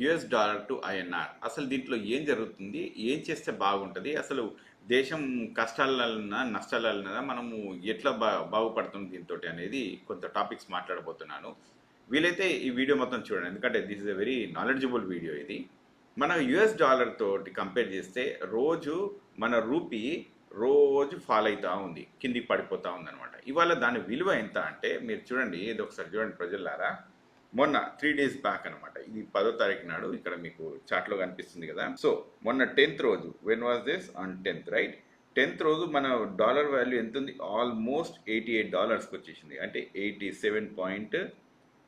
US dollar to INR. అసలు దీంట్లో ఏం జరుగుతుంది? ఏం చేస్తే బాగుంటుంది? అసలు దేశం కష్టాలన్నా నష్టాలన్నా మనము ఎట్లా బా బాగుపడుతుంది దీంతో అనేది కొంత టాపిక్స్ మాట్లాడబోతున్నాను. వీలైతే ఈ వీడియో మొత్తం చూడండి. ఎందుకంటే this is a very knowledgeable video ఇది. మన యుఎస్ డాలర్ తోటి కంపేర్ చేస్తే రోజు మన రూపీ రోజు ఫాల్ అవుతూ ఉంది. కిందికి పడిపోతూ ఉందనమాట ఇవాళ దాని విలువ ఎంత అంటే మీరు చూడండి ఇది ఒకసారి చూడండి ప్రజలారా. మొన్న త్రీ డేస్ బ్యాక్ అనమాట ఇది పదో తారీఖు నాడు ఇక్కడ మీకు చాట్లో కనిపిస్తుంది కదా. సో మొన్న టెన్త్ రోజు when was this on tenth right tenth రోజు మన డాలర్ వాల్యూ ఎంత ఉంది? ఆల్మోస్ట్ ఎయిటీ ఎయిట్ డాలర్స్కి వచ్చేసింది. అంటే ఎయిటీ సెవెన్ పాయింట్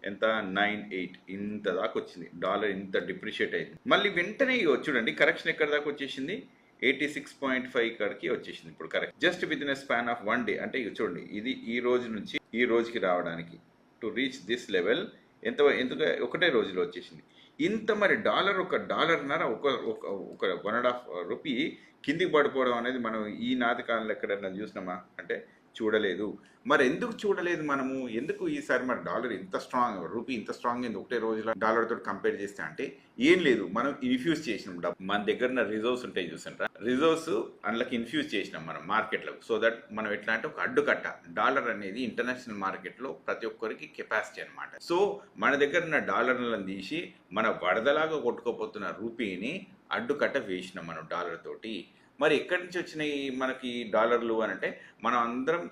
ఎంత? నైన్ ఎయిట్ ఇంత దాకా వచ్చింది. డాలర్ ఇంత డిప్రిషియేట్ అయింది. మళ్ళీ వెంటనే చూడండి కరెక్షన్ ఎక్కడ దాకా వచ్చేసింది? ఎయిటీ సిక్స్ పాయింట్ ఫైవ్ ఇక్కడికి వచ్చేసింది ఇప్పుడు correct just with in span of one day అంటే ఇక చూడండి ఇది ఈ రోజు నుంచి ఈ రోజుకి రావడానికి. టు రీచ్ దిస్ లెవెల్ ఎంత ఎందుకు ఒకటే రోజులో వచ్చేసింది. ఇంత మరి డాలర్ ఒక డాలర్న్నర ఒక ఒక ఒక వన్ అండ్ హాఫ్ రూపీ కిందికి పడిపోవడం అనేది మనం ఈ నాటి కాలంలో ఎక్కడైనా చూసినామా? అంటే చూడలేదు. మరి ఎందుకు చూడలేదు మనము? ఎందుకు ఈసారి మరి డాలర్ ఇంత స్ట్రాంగ్ రూపీ ఇంత స్ట్రాంగ్ అయింది ఒకటే రోజులో డాలర్ తోటి కంపేర్ చేస్తే అంటే ఏం లేదు. మనం ఇన్ఫ్యూజ్ చేసినాం డబ్బు. మన దగ్గర ఉన్న రిజర్వ్స్ ఉంటాయి చూసారా? రిజర్వ్స్ అందులోకి ఇన్ఫ్యూజ్ చేసినాం మనం మార్కెట్లో సో దట్ మనం ఎట్లా అంటే ఒక అడ్డుకట్ట. డాలర్ అనేది ఇంటర్నేషనల్ మార్కెట్లో ప్రతి ఒక్కరికి కెపాసిటీ అనమాట సో మన దగ్గర ఉన్న డాలర్లను తీసి మన వడదలాగా కొట్టుకోపోతున్న రూపీని అడ్డుకట్ట వేసినాం మనం డాలర్ తోటి. మరి ఎక్కడి నుంచి వచ్చినాయి మనకి డాలర్లు అని అంటే మనం అందరం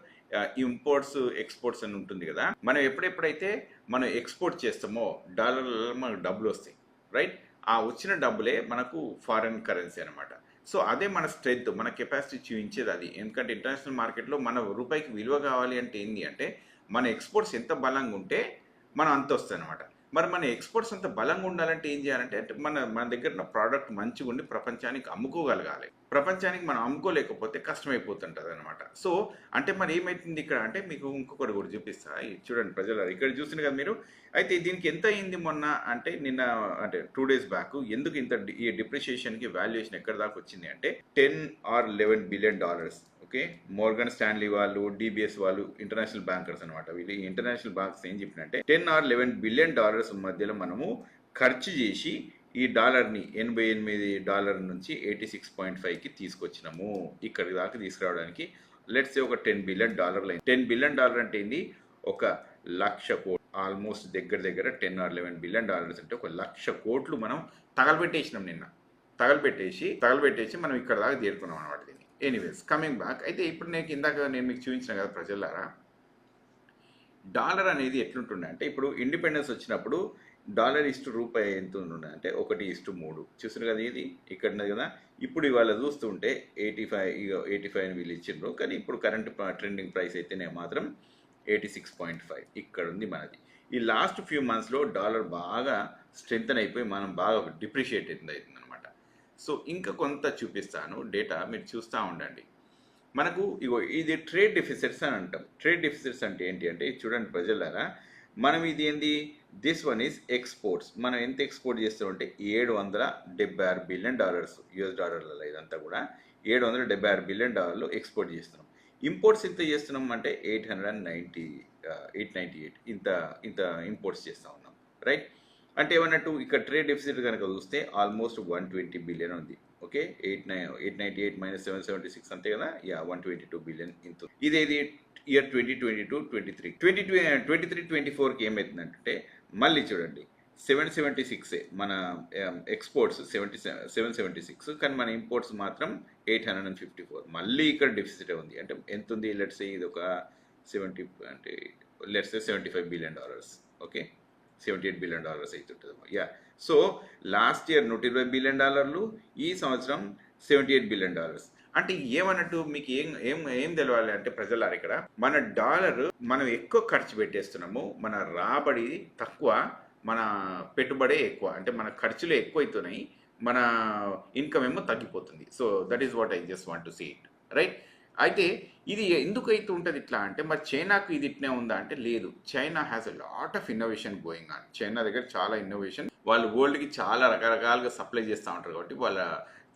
ఇంపోర్ట్స్ ఎక్స్పోర్ట్స్ అని ఉంటుంది కదా. మనం ఎప్పుడెప్పుడైతే మనం ఎక్స్పోర్ట్ చేస్తామో డాలర్లలో మనకు డబ్బులు వస్తాయి రైట్ ఆ వచ్చిన డబ్బులే మనకు ఫారెన్ కరెన్సీ అనమాట సో అదే మన స్ట్రెంత్ మన కెపాసిటీ చూపించేది అది. ఎందుకంటే ఇంటర్నేషనల్ మార్కెట్లో మన రూపాయికి విలువ కావాలి అంటే ఏంటి అంటే మన ఎక్స్పోర్ట్స్ ఎంత బలంగా ఉంటే మనం అంత వస్తుంది అనమాట మరి మన ఎక్స్పోర్ట్స్ అంత బలంగా ఉండాలంటే ఏం చేయాలంటే అంటే మన మన దగ్గర ఉన్న ప్రోడక్ట్ మంచిగా ఉండి ప్రపంచానికి అమ్ముకోగలగాలి. ప్రపంచానికి మనం అమ్ముకోలేకపోతే కష్టమైపోతుంటుంది అనమాట సో అంటే మరి ఏమైతుంది ఇక్కడ? అంటే మీకు ఇంకొకటి కూడా చూపిస్తా. చూడండి ప్రజలు ఇక్కడ చూసిన కదా మీరు. అయితే దీనికి ఎంత అయింది మొన్న? అంటే నిన్న అంటే టూ డేస్ బ్యాక్ ఎందుకు ఇంత ఈ డిప్రిషియేషన్కి వాల్యుయేషన్ ఎక్కడ దాకా వచ్చింది? అంటే ten or eleven billion dollars okay Morgan Stanley వాళ్ళు డిబిఎస్ వాళ్ళు ఇంటర్నేషనల్ బ్యాంకర్స్ అనమాట వీళ్ళు ఇంటర్నేషనల్ బ్యాంక్స్ ఏం చెప్పినంటే ten or eleven billion dollars మధ్యలో మనము ఖర్చు చేసి ఈ డాలర్ని ఎనభై ఎనిమిది డాలర్ నుంచి ఎయిటీ సిక్స్ పాయింట్ ఫైవ్కి తీసుకొచ్చినాము. ఇక్కడి దాకా తీసుకురావడానికి లెట్స్ ఒక టెన్ బిలియన్ డాలర్లు టెన్ బిలియన్ డాలర్ అంటే ఏంది? ఒక లక్ష కోట్లు ఆల్మోస్ట్ దగ్గర దగ్గర ten or eleven billion dollars అంటే ఒక లక్ష కోట్లు మనం తగలబెట్టేసినాం నిన్న. తగలబెట్టేసి తగలబెట్టేసి మనం ఇక్కడ దాకా చేరుకున్నాం అనమాట దీన్ని. ఎనీవేస్ కమింగ్ బ్యాక్ అయితే ఇప్పుడు నేను ఇందాక నేను మీకు చూపించిన కదా ప్రజలారా డాలర్ అనేది ఎట్లుంటుండే అంటే ఇప్పుడు ఇండిపెండెన్స్ వచ్చినప్పుడు డాలర్ ఇస్టు రూపాయి ఎంత ఉండే అంటే ఒకటి ఇస్టు మూడు. చూసారు కదా ఇది? ఇక్కడ ఉన్నది కదా? ఇప్పుడు ఇవాళ చూస్తుంటే ఎయిటీ ఫైవ్ ఇక ఎయిటీ ఫైవ్ అని వీళ్ళు ఇచ్చిండ్రు. కానీ ఇప్పుడు కరెంట్ ట్రెండింగ్ ప్రైస్ అయితేనే మాత్రం ఎయిటీ సిక్స్ పాయింట్ ఫైవ్. ఇక్కడ ఉంది మనది. ఈ లాస్ట్ ఫ్యూ మంత్స్లో డాలర్ బాగా స్ట్రెంగ్తన్ అయిపోయి మనం బాగా డిప్రిషియేట్ అవుతుంది అనమాట సో ఇంకా కొంత చూపిస్తాను డేటా మీరు చూస్తూ ఉండండి. మనకు ఇగో ఇది ట్రేడ్ డెఫిసిట్స్ అని అంటాం. ట్రేడ్ డెఫిసిట్స్ అంటే ఏంటి అంటే చూడండి ప్రజలారా మనం ఇది ఏంది? దిస్ వన్ ఈజ్ ఎక్స్పోర్ట్స్ మనం ఎంత ఎక్స్పోర్ట్ చేస్తామంటే ఏడు వందల డెబ్బై ఆరు బిలియన్ డాలర్స్ యుఎస్ డాలర్లలో ఇదంతా కూడా ఏడు వందల డెబ్బై ఆరు బిలియన్ డాలర్లు ఎక్స్పోర్ట్ చేస్తున్నాం. ఇంపోర్ట్స్ ఎంత చేస్తున్నాం అంటే eight hundred and ninety eight ninety eight ఇంత ఇంత ఇంపోర్ట్స్ చేస్తూ ఉన్నాం. రైట్ అంటే ఏమన్నట్టు ఇక్కడ ట్రేడ్ డెఫిసిట్ కనుక చూస్తే ఆల్మోస్ట్ వన్ ట్వంటీ బిలియన్ ఉంది. Okay eight nine eight ninety eight minus seven seventy six అంతే కదా? Ya one twenty two billion ఇంత. ఇదేది year twenty twenty two twenty three twenty two twenty three twenty ఫోర్కి ఏమవుతుందంటే మళ్ళీ చూడండి. సెవెన్ సెవెంటీ సిక్స్ మన exports seventy seven seventy six కానీ మన ఇంపోర్ట్స్ మాత్రం eight hundred and fifty four మళ్ళీ ఇక్కడ డెఫిసిట్ ఉంది. అంటే ఎంత ఉంది లెట్స్ ఇది ఒక సెవెంటీ అంటే let's seventy five billion dollars okay seventy eight billion dollars అవుతుంటుంది యా సో లాస్ట్ ఇయర్ నూట ఇరవై బిలియన్ డాలర్లు ఈ సంవత్సరం సెవెంటీ ఎయిట్ బిలియన్ డాలర్స్ అంటే ఏమన్నట్టు మీకు ఏం ఏం ఏం తెలవాలి అంటే ప్రజలారు ఇక్కడ? మన డాలర్ మనం ఎక్కువ ఖర్చు పెట్టేస్తున్నాము మన రాబడి తక్కువ మన పెట్టుబడే ఎక్కువ. అంటే మన ఖర్చులు ఎక్కువ అవుతున్నాయి మన ఇన్కమ్ ఏమో తగ్గిపోతుంది. So that is what I just want to see it right అయితే ఇది ఎందుకు అయితే ఉంటుంది ఇట్లా అంటే మరి చైనాకు ఇది ఇట్నే ఉందా అంటే లేదు. China has a lot of innovation going on China దగ్గర చాలా ఇన్నోవేషన్ వాళ్ళు వరల్డ్కి చాలా రకరకాలుగా సప్లై చేస్తూ ఉంటారు కాబట్టి వాళ్ళ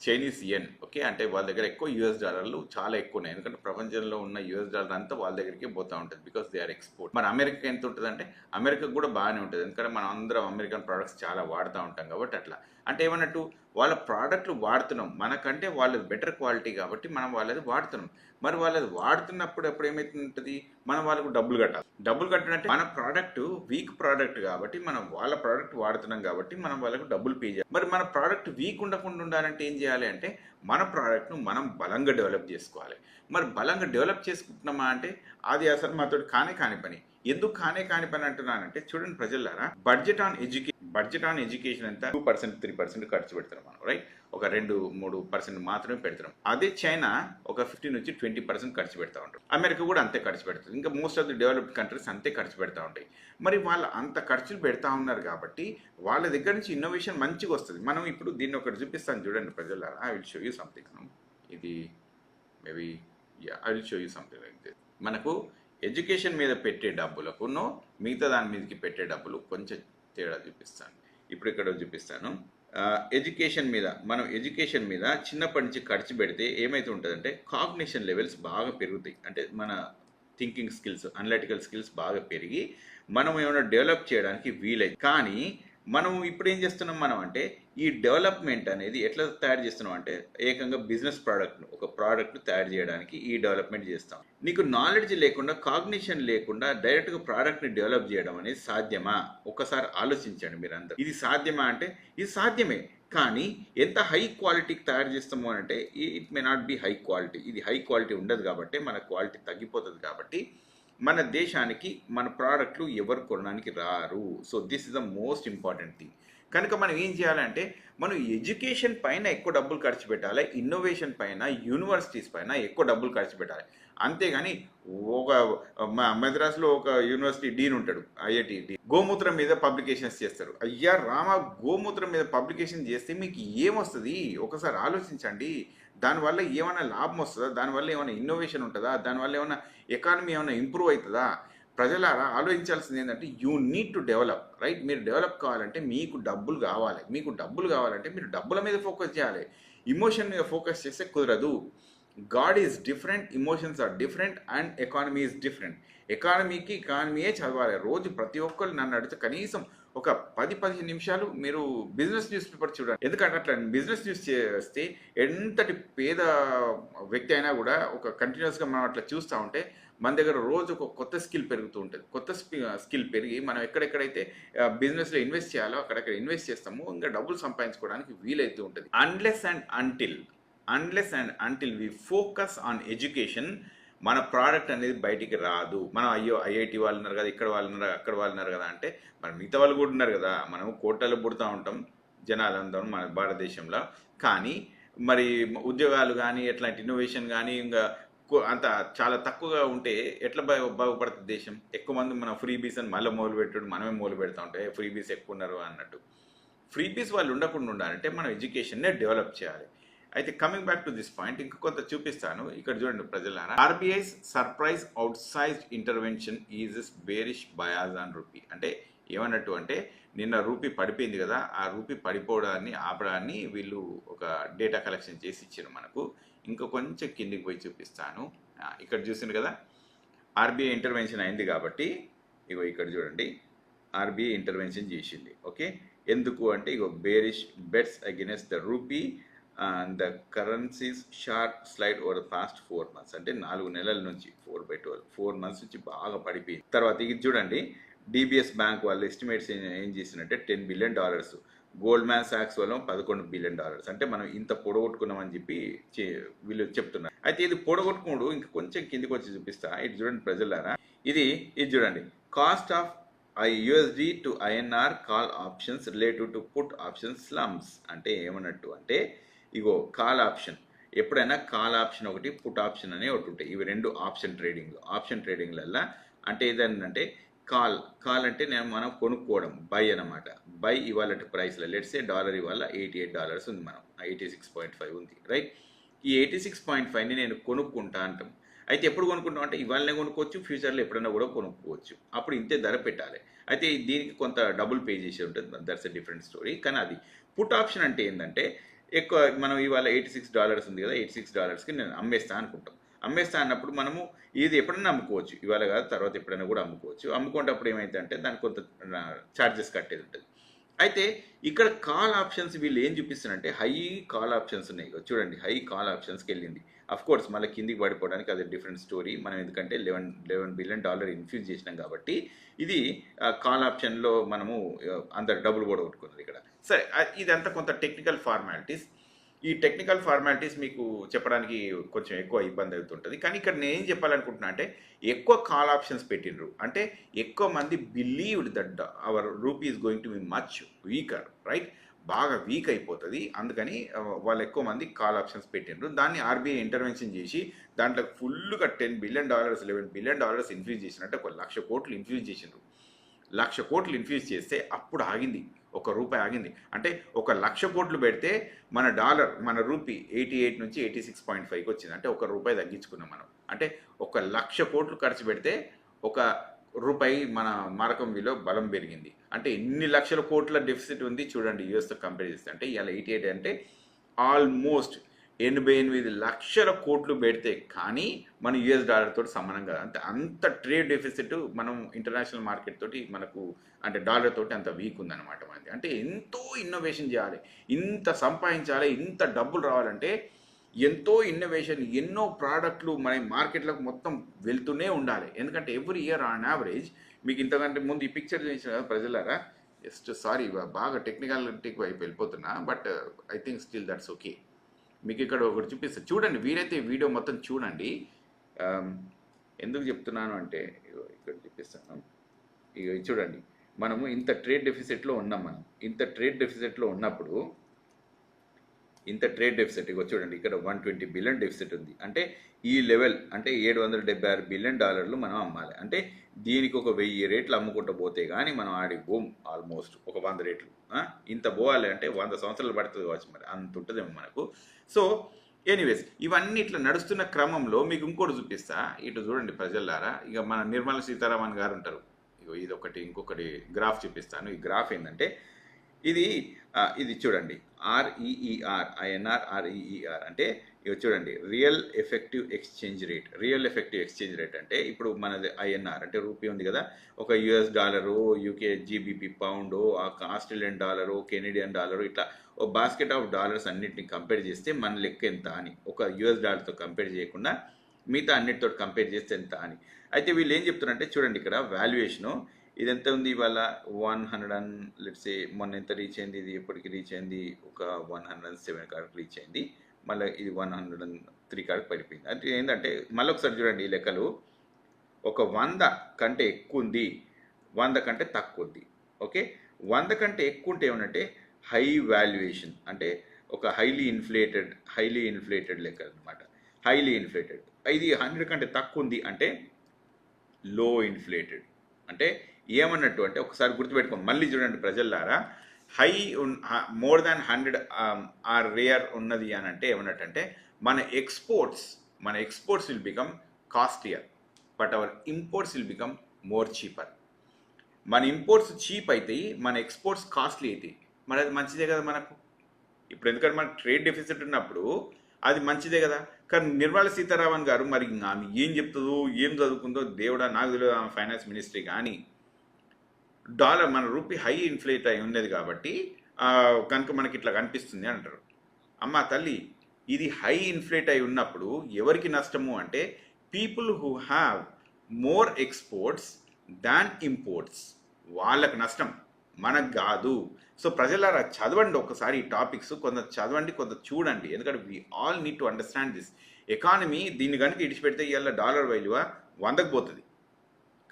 చైనీస్ ఎన్ ఓకే అంటే వాళ్ళ దగ్గర ఎక్కువ యూఎస్ డాలర్లు చాలా ఎక్కువ ఉన్నాయి. ఎందుకంటే ప్రపంచంలో ఉన్న యూఎస్ డాలర్ అంతా వాళ్ళ దగ్గరికి పోతూ ఉంటుంది బికాస్ దే ఆర్ ఎక్స్పోర్ట్ మరి అమెరికా ఎంత ఉంటుంది అంటే అమెరికా కూడా బాగానే ఉంటుంది. ఎందుకంటే మనం అందరం అమెరికన్ ప్రోడక్ట్స్ చాలా వాడుతూ ఉంటాం కాబట్టి అట్లా. అంటే ఏమన్నట్టు వాళ్ళ ప్రోడక్ట్లు వాడుతున్నాం. మనకంటే వాళ్ళది బెటర్ క్వాలిటీ కాబట్టి మనం వాళ్ళది వాడుతున్నాం. మరి వాళ్ళది వాడుతున్నప్పుడు ఎప్పుడు ఏమవుతుంటుంది మనం వాళ్ళకు డబ్బులు కట్టాలి. డబ్బులు కట్టినట్టు మన ప్రోడక్ట్ వీక్ ప్రోడక్ట్ కాబట్టి మనం వాళ్ళ ప్రోడక్ట్ వాడుతున్నాం కాబట్టి మనం వాళ్ళకు డబ్బులు పే చేయాలి. మరి మన ప్రోడక్ట్ వీక్ ఉండకుండా ఉండాలంటే ఏం చేయాలి అంటే మన ప్రోడక్ట్ను మనం బలంగా డెవలప్ చేసుకోవాలి. మరి బలంగా డెవలప్ చేసుకుంటున్నామా అంటే అది అసలు మాతో కానే కాని పని. ఎందుకు కానే కాని పని అంటున్నానంటే చూడండి ప్రజలారా budget on education budget on education అంతా టూ పర్సెంట్ త్రీ పర్సెంట్ ఖర్చు పెడతాం మనం రైట్ ఒక రెండు మూడు పర్సెంట్ మాత్రమే పెడతాం అదే చైనా ఒక ఫిఫ్టీన్ నుంచి ట్వంటీ పర్సెంట్ ఖర్చు పెడతా ఉంటారు. అమెరికా కూడా అంతే ఖర్చు పెడుతుంది. ఇంకా most of the developed countries అంతే ఖర్చు పెడతా ఉంటాయి. మరి వాళ్ళు అంత ఖర్చులు పెడతా ఉన్నారు కాబట్టి వాళ్ళ దగ్గర నుంచి ఇన్నోవేషన్ మంచిగా వస్తుంది. మనం ఇప్పుడు దీన్ని ఒకటి చూపిస్తాను చూడండి ప్రజల I will show you something ఇది maybe ya I will show you something like this మనకు ఎడ్యుకేషన్ మీద పెట్టే డబ్బులకును మిగతా దాని మీదకి పెట్టే డబ్బులు కొంచెం తేడా చూపిస్తాను. ఇప్పుడు ఇక్కడ చూపిస్తాను. ఎడ్యుకేషన్ మీద మనం ఎడ్యుకేషన్ మీద చిన్నప్పటి నుంచి ఖర్చు పెడితే ఏమైతే ఉంటుందంటే కాగ్నిషన్ లెవెల్స్ బాగా పెరుగుతాయి. అంటే మన థింకింగ్ స్కిల్స్ అనలిటికల్ స్కిల్స్ బాగా పెరిగి మనం ఏమైనా డెవలప్ చేయడానికి వీలై కానీ మనం ఇప్పుడు ఏం చేస్తున్నాం మనం అంటే ఈ డెవలప్మెంట్ అనేది ఎట్లా తయారు చేస్తున్నాం అంటే ఏకంగా బిజినెస్ ప్రోడక్ట్ను ఒక ప్రోడక్ట్ను తయారు చేయడానికి ఈ డెవలప్మెంట్ చేస్తాం. నీకు నాలెడ్జ్ లేకుండా కాగ్నిషన్ లేకుండా డైరెక్ట్గా ప్రోడక్ట్ని డెవలప్ చేయడం అనేది సాధ్యమా? ఒకసారి ఆలోచించండి మీరందరూ. ఇది సాధ్యమా అంటే ఇది సాధ్యమే. కానీ ఎంత హై క్వాలిటీకి తయారు చేస్తాము అని అంటే it may not be high quality. ఇది హై క్వాలిటీ ఉండదు కాబట్టి మన క్వాలిటీ తగ్గిపోతుంది కాబట్టి మన దేశానికి మన ప్రోడక్ట్లు ఎవరు కొనడానికి రారు. So this is the most important thing కనుక మనం ఏం చేయాలంటే మనం ఎడ్యుకేషన్ పైన ఎక్కువ డబ్బులు ఖర్చు పెట్టాలి ఇన్నోవేషన్ పైన యూనివర్సిటీస్ పైన ఎక్కువ డబ్బులు ఖర్చు పెట్టాలి. అంతేగాని ఒక మద్రాసులో ఒక యూనివర్సిటీ డీన్ ఉంటాడు ఐఐటి డీన్. గోమూత్రం మీద పబ్లికేషన్స్ చేస్తారు. అయ్యా రామ గోమూత్రం మీద పబ్లికేషన్ చేస్తే మీకు ఏమొస్తుంది? ఒకసారి ఆలోచించండి. దానివల్ల ఏమైనా లాభం వస్తుందా? దానివల్ల ఏమైనా ఇన్నోవేషన్ ఉంటుందా? దానివల్ల ఏమైనా ఎకానమీ ఏమైనా ఇంప్రూవ్ అవుతుందా? ప్రజలారా ఆలోచించాల్సింది ఏంటంటే you need to develop right మీరు డెవలప్ కావాలంటే మీకు డబ్బులు కావాలి. మీకు డబ్బులు కావాలంటే మీరు డబ్బుల మీద ఫోకస్ చేయాలి. ఇమోషన్ మీద ఫోకస్ చేస్తే కుదరదు. God is different emotions are different and economy is different ఎకానమీకి ఎకానమీయే చదవాలి. రోజు ప్రతి ఒక్కరు నన్ను అడిగితే కనీసం ఒక పది పదిహేను నిమిషాలు మీరు బిజినెస్ న్యూస్ పేపర్ చూడండి. ఎందుకంటే అట్లా బిజినెస్ న్యూస్ చేస్తే ఎంతటి పేద వ్యక్తి అయినా కూడా ఒక కంటిన్యూస్గా మనం అట్లా చూస్తూ ఉంటే మన దగ్గర రోజు ఒక కొత్త స్కిల్ పెరుగుతూ ఉంటుంది. కొత్త స్కిల్ పెరిగి మనం ఎక్కడెక్కడైతే బిజినెస్లో ఇన్వెస్ట్ చేయాలో అక్కడక్కడ ఇన్వెస్ట్ చేస్తాము ఇంకా డబ్బులు సంపాదించుకోవడానికి వీలైతూ ఉంటుంది. Unless and until unless and until we focus on education మన ప్రోడక్ట్ అనేది బయటికి రాదు. మనం అయ్యో ఐఐటి వాళ్ళు ఉన్నారు కదా ఇక్కడ వాళ్ళు ఉన్నారు అక్కడ వాళ్ళు ఉన్నారు కదా అంటే మన మిగతా వాళ్ళు కూడా ఉన్నారు కదా. మనం కోటలు పుడుతూ ఉంటాం జనాలందరూ మన భారతదేశంలో. కానీ మరి ఉద్యోగాలు కానీ ఎట్లాంటి ఇన్నోవేషన్ కానీ ఇంకా అంత చాలా తక్కువగా ఉంటే ఎట్లా బాగుపడుతుంది దేశం? ఎక్కువ మంది మన ఫ్రీ బీస్ అని మళ్ళీ మొదలు పెట్టాడు మనమే మొదలు పెడతా ఉంటే ఫ్రీ బీస్ ఎక్కువ ఉన్నారు అన్నట్టు. ఫ్రీ బీస్ వాళ్ళు ఉండకుండా ఉండాలంటే మనం ఎడ్యుకేషన్నే డెవలప్ చేయాలి. అయితే coming back to this point ఇంకా కొంత చూపిస్తాను. ఇక్కడ చూడండి ప్రజలారా. RBI's surprise outsize intervention is bearish bias on rupee అంటే ఏమన్నట్టు అంటే నిన్న రూపీ పడిపోయింది కదా ఆ రూపీ పడిపోవడాన్ని ఆపడాన్ని వీళ్ళు ఒక డేటా కలెక్షన్ చేసి ఇచ్చారు మనకు. ఇంకా కొంచెం కిందికి పోయి చూపిస్తాను. ఇక్కడ చూసింది కదా ఆర్బీఐ ఇంటర్వెన్షన్ అయింది కాబట్టి ఇగో ఇక్కడ చూడండి ఆర్బీఐ ఇంటర్వెన్షన్ చేసింది. ఓకే? ఎందుకు అంటే ఇగో bearish bets against the rupee and the currencies sharp slide over the four months అంటే నాలుగు నెలల నుంచి four by twelve four months నుంచి బాగా పడిపోయింది. తర్వాత ఇది చూడండి డిబిఎస్ బ్యాంక్ వాళ్ళు ఎస్టిమేట్స్ ఏం చేసినట్టే ten billion dollars Goldman సాక్స్ వల్ల పదకొండు బిలియన్ డాలర్స్ అంటే మనం ఇంత పొడగొట్టుకున్నామని చెప్పి వీళ్ళు చెప్తున్నారు. అయితే ఇది పొడగొట్టుకున్నాడు ఇంకా కొంచెం కిందికి వచ్చి చూపిస్తా. ఇది చూడండి ప్రజలారా. ఇది ఇది చూడండి. Cost of I USD to INR call options relative to put option slumps అంటే ఏమన్నట్టు అంటే ఇగో కాల్ ఆప్షన్ ఎప్పుడైనా కాల్ ఆప్షన్ ఒకటి పుట్ ఆప్షన్ అనే ఒకటి ఉంటాయి. ఇవి రెండు ఆప్షన్ ట్రేడింగ్ ఆప్షన్ ట్రేడింగ్లల్లా అంటే ఏదంటే కాల్ కాల్ అంటే నేను మనం కొనుక్కోవడం బై అనమాట బై ఇవాళ ప్రైస్లో లెట్సే డాలర్ ఇవాళ ఎయిటీ ఎయిట్ డాలర్స్ ఉంది మనం. ఎయిటీ సిక్స్ పాయింట్ ఫైవ్ ఉంది రైట్ ఈ ఎయిటీ సిక్స్ పాయింట్ ఫైవ్ని నేను కొనుక్కుంటా అంటాం. అయితే ఎప్పుడు కొనుక్కుంటాం? అంటే ఇవాళనే కొనుక్కోవచ్చు ఫ్యూచర్లో ఎప్పుడైనా కూడా కొనుక్కోవచ్చు. అప్పుడు ఇంతే ధర పెట్టాలి. అయితే దీనికి కొంత డబుల్ పే చేసి ఉంటుంది. దట్స్ ఎ డిఫరెంట్ స్టోరీ కానీ అది పుట్ ఆప్షన్ అంటే ఏంటంటే ఎక్కువ మనం ఇవాళ ఎయిటీ సిక్స్ డాలర్స్ ఉంది కదా ఎయిటీ సిక్స్ డాలర్స్కి నేను అమ్మేస్తా అనుకుంటాం. అమ్మేస్తా అన్నప్పుడు మనము ఇది ఎప్పుడైనా అమ్ముకోవచ్చు. ఇవాళ కాదు తర్వాత ఎప్పుడైనా కూడా అమ్ముకోవచ్చు. అమ్ముకునేటప్పుడు ఏమైందంటే దానికి కొంత ఛార్జెస్ కట్టేది ఉంటుంది. అయితే ఇక్కడ కాల్ ఆప్షన్స్ వీళ్ళు ఏం చూపిస్తున్నారంటే హై కాల్ ఆప్షన్స్ ఉన్నాయి. చూడండి హై కాల్ ఆప్షన్స్కి వెళ్ళింది. అఫ్ కోర్స్ మళ్ళీ కిందికి పడిపోవడానికి అది డిఫరెంట్ స్టోరీ మనం ఎందుకంటే eleven eleven billion dollar infuse చేసినాం కాబట్టి ఇది కాల్ ఆప్షన్లో మనము అందరు అంత డబ్బులు కూడా కొట్టుకున్నది ఇక్కడ. సరే ఇదంతా కొంత టెక్నికల్ ఫార్మాలిటీస్ ఈ టెక్నికల్ ఫార్మాలిటీస్ మీకు చెప్పడానికి కొంచెం ఎక్కువ ఇబ్బంది అవుతుంటుంది. కానీ ఇక్కడ నేను చెప్పాలనుకుంటున్నా అంటే ఎక్కువ కాల్ ఆప్షన్స్ పెట్టిండ్రు. అంటే ఎక్కువ మంది believed that our rupee is going to be much weaker right బాగా వీక్ అయిపోతుంది. అందుకని వాళ్ళు ఎక్కువ మంది కాల్ ఆప్షన్స్ పెట్టిండ్రు. దాన్ని ఆర్బీఐ ఇంటర్వెన్షన్ చేసి దాంట్లో ఫుల్గా ten billion dollars eleven billion dollars infuse చేసినట్టు ఒక లక్ష కోట్లు ఇన్ఫ్యూజ్ చేసిండ్రు. లక్ష కోట్లు ఇన్ఫ్యూజ్ చేస్తే అప్పుడు ఆగింది. ఒక రూపాయి ఆగింది. అంటే ఒక లక్ష కోట్లు పెడితే మన డాలర్ మన రూపీ ఎయిటీ ఎయిట్ నుంచి ఎయిటీ సిక్స్ పాయింట్ ఫైవ్కి వచ్చింది. అంటే ఒక రూపాయి తగ్గించుకున్నాం మనం. అంటే ఒక లక్ష కోట్లు ఖర్చు పెడితే ఒక రూపాయి మన మారకం విలువ బలం పెరిగింది. అంటే ఎన్ని లక్షల కోట్ల డెఫిసిట్ ఉంది చూడండి యూఎస్తో కంపేర్ చేస్తే. అంటే ఇలా ఎయిటీ ఎయిట్ అంటే ఆల్మోస్ట్ ఎనభై ఎనిమిది లక్షల కోట్లు పెడితే కానీ మన యుఎస్ డాలర్ తోటి సమానం కాదు. అంటే అంత ట్రేడ్ డెఫిసిట్ మనం ఇంటర్నేషనల్ మార్కెట్ తోటి మనకు అంటే డాలర్ తోటి అంత వీక్ ఉందన్నమాట మనది. అంటే ఎంతో ఇన్నోవేషన్ చేయాలి ఇంత సంపాదించాలి ఇంత డబ్బులు రావాలంటే ఎంతో ఇన్నోవేషన్ ఎన్నో ప్రోడక్ట్లు మన మార్కెట్లకు మొత్తం వెళ్తూనే ఉండాలి. ఎందుకంటే ఎవ్రీ ఇయర్ ఆన్ యావరేజ్ మీకు ఇంతకంటే ముందు ఈ పిక్చర్ చూసిన కదా ప్రజలారా జస్ట్ సారీ బాగా టెక్నికాలిటీకి వైపు వెళ్ళిపోతున్నా but I think still that's okay. మీకు ఇక్కడ ఒకటి చూపిస్తాను చూడండి వీరైతే వీడియో మొత్తం చూడండి. ఎందుకు చెప్తున్నాను అంటే ఇగో ఇక్కడ చూపిస్తాను. ఇగో చూడండి. మనము ఇంత ట్రేడ్ డెఫిసిట్లో ఉన్నాం మనం. ఇంత ట్రేడ్ డెఫిసిట్లో ఉన్నప్పుడు ఇంత ట్రేడ్ డెఫిసిట్ ఇక చూడండి ఇక్కడ వన్ ట్వంటీ బిలియన్ డెఫిసిట్ ఉంది. అంటే ఈ లెవెల్ అంటే ఏడు వందల డెబ్బై ఆరు బిలియన్ డాలర్లు మనం అమ్మాలి. అంటే దీనికి ఒక వెయ్యి రేట్లు అమ్ముకుంటూ పోతే కానీ మనం ఆడి బోమ్ ఆల్మోస్ట్ ఒక వంద రేట్లు. ఇంత పోవాలి అంటే వంద సంవత్సరాలు పడుతుంది కావచ్చు మరి అంత ఉంటుందేమో మనకు. సో ఎనీవేస్ ఇవన్నీ ఇట్లా నడుస్తున్న క్రమంలో మీకు ఇంకోటి చూపిస్తా. ఇటు చూడండి ప్రజలారా ఇక మన నిర్మల సీతారామన్ గారు ఉంటారు. ఇగో ఇది ఒకటి ఇంకొకటి గ్రాఫ్ చూపిస్తాను. ఈ గ్రాఫ్ ఏంటంటే ఇది ఇది చూడండి. ఆర్ఈఈఆర్ ఐఎన్ఆర్ ఆర్ఈఈఆర్ అంటే ఇవి చూడండి. Real effective exchange rate real effective exchange rate అంటే ఇప్పుడు మనది ఐఎన్ఆర్ అంటే రూపీ ఉంది కదా. ఒక US dollar UK GBP pound Australian dollar Canadian dollar ఇట్లా ఓ బాస్కెట్ ఆఫ్ డాలర్స్ అన్నిటిని కంపేర్ చేస్తే మన లెక్క ఎంత అని. ఒక యుఎస్ డాలర్తో కంపేర్ చేయకుండా మిగతా అన్నిటితో కంపేర్ చేస్తే ఎంత అని. అయితే వీళ్ళు ఏం చెప్తున్నారంటే చూడండి ఇక్కడ వాల్యుయేషను ఇది ఎంత ఉంది ఇవాళ వన్ హండ్రెడ్ అండ్ లెట్స్ మొన్న ఎంత రీచ్ అయింది ఇది ఎప్పటికి రీచ్ అయింది? ఒక వన్ హండ్రెడ్ అండ్ సెవెన్ కాడికి రీచ్ అయింది. మళ్ళీ ఇది వన్ హండ్రెడ్ అండ్ త్రీ కాడికి పడిపోయింది. అంటే ఏంటంటే మళ్ళీ ఒకసారి చూడండి ఈ లెక్కలు. ఒక వంద కంటే ఎక్కువ ఉంది. వంద కంటే తక్కువ ఉంది. ఓకే? వంద కంటే ఎక్కువ ఉంటే ఏమంటే హై వాల్యుయేషన్. అంటే ఒక హైలీ ఇన్ఫ్లేటెడ్ హైలీ ఇన్ఫ్లేటెడ్ లెక్క అనమాట హైలీ ఇన్ఫ్లేటెడ్. ఇది హండ్రెడ్ కంటే తక్కువ ఉంది అంటే లో ఇన్ఫ్లేటెడ్ అంటే ఏమన్నట్టు అంటే ఒకసారి గుర్తుపెట్టుకోండి. మళ్ళీ చూడండి ప్రజల్లారా high more than hundred are rarer ఉన్నది అని అంటే ఏమన్నట్టు అంటే మన ఎక్స్పోర్ట్స్ మన exports will become costlier but our imports will become more cheaper. మన ఇంపోర్ట్స్ చీప్ అవుతాయి మన ఎక్స్పోర్ట్స్ కాస్ట్లీ అవుతాయి మరి అది మంచిదే కదా మనకు? ఇప్పుడు ఎందుకంటే మనకు ట్రేడ్ డెఫిసిట్ ఉన్నప్పుడు అది మంచిదే కదా. కానీ నిర్మలా సీతారామన్ గారు మరి ఆమె ఏం చెప్తుందో ఏం చదువుకుందో దేవుడా నాకు తెలియదు ఆమె ఫైనాన్స్ మినిస్ట్రీ కానీ డాలర్ మన రూపీ హై ఇన్ఫ్లేట్ అయి ఉన్నది కాబట్టి కనుక మనకి ఇట్లా కనిపిస్తుంది అంటారు. అమ్మ తల్లి ఇది హై ఇన్ఫ్లేట్ అయి ఉన్నప్పుడు ఎవరికి నష్టము అంటే people who have more exports than imports. వాళ్ళకు నష్టం. మనకు కాదు. సో ప్రజలారా చదవండి ఒకసారి ఈ టాపిక్స్. కొంత చదవండి కొంత చూడండి. ఎందుకంటే we all need to understand this economy దీన్ని కనుక ఇడిచిపెడితే ఇవాళ డాలర్ వాల్యూ వందకు పోతుంది.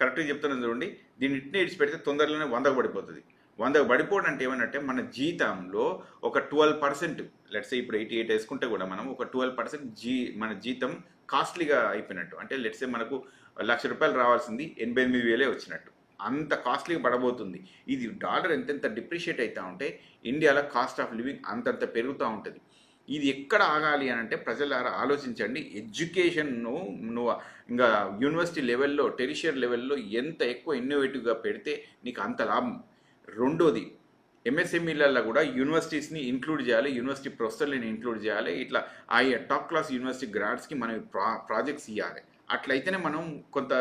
కరెక్ట్గా చెప్తున్నాను చూడండి. దీన్ని ఇట్నే ఇడిచిపెడితే తొందరలోనే వందకు పడిపోతుంది. వందకు పడిపోవడం అంటే ఏమనంటే మన జీతంలో ఒక ట్వెల్వ్ పర్సెంట్ లెట్స్ ఇప్పుడు ఎయిటీ ఎయిట్ వేసుకుంటే కూడా మనం ఒక ట్వెల్వ్ పర్సెంట్ జీ మన జీతం కాస్ట్లీగా అయిపోయినట్టు. అంటే లెట్సే మనకు లక్ష రూపాయలు రావాల్సింది ఎనభై ఎనిమిది వేలే వచ్చినట్టు. అంత కాస్ట్లీగా పడబోతుంది. ఇది డాలర్ ఎంతెంత డిప్రిషియేట్ అవుతూ ఉంటే ఇండియాలో కాస్ట్ ఆఫ్ లివింగ్ అంతంత పెరుగుతూ ఉంటుంది. ఇది ఎక్కడ ఆగాలి అని అంటే ప్రజలారా ఆలోచించండి. ఎడ్యుకేషన్ను నువ్వు ఇంకా యూనివర్సిటీ లెవెల్లో టెరిషియర్ లెవెల్లో ఎంత ఎక్కువ ఇన్నోవేటివ్గా పెడితే నీకు అంత లాభం. రెండోది ఎంఎస్ఎంఈలలో కూడా యూనివర్సిటీస్ని ఇంక్లూడ్ చేయాలి యూనివర్సిటీ ప్రొఫెసర్లని ఇంక్లూడ్ చేయాలి. ఇట్లా ఆ టాప్ క్లాస్ యూనివర్సిటీ గ్రాడ్స్కి మనం ప్రా ప్రాజెక్ట్స్ ఇవ్వాలి అట్లయితేనే మనం కొంత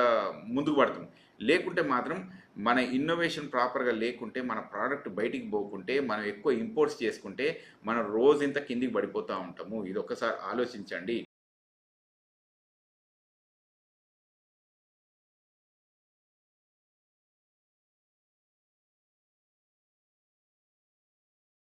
ముందుకు పడతాం. లేకుంటే మాత్రం మన ఇన్నోవేషన్ ప్రాపర్గా లేకుంటే మన ప్రోడక్ట్ బయటికి పోకుంటే మనం ఎక్కువ ఇంపోర్ట్స్ చేసుకుంటే మనం రోజు ఇంత కిందికి పడిపోతూ ఉంటాము. ఇది ఒక్కసారి ఆలోచించండి.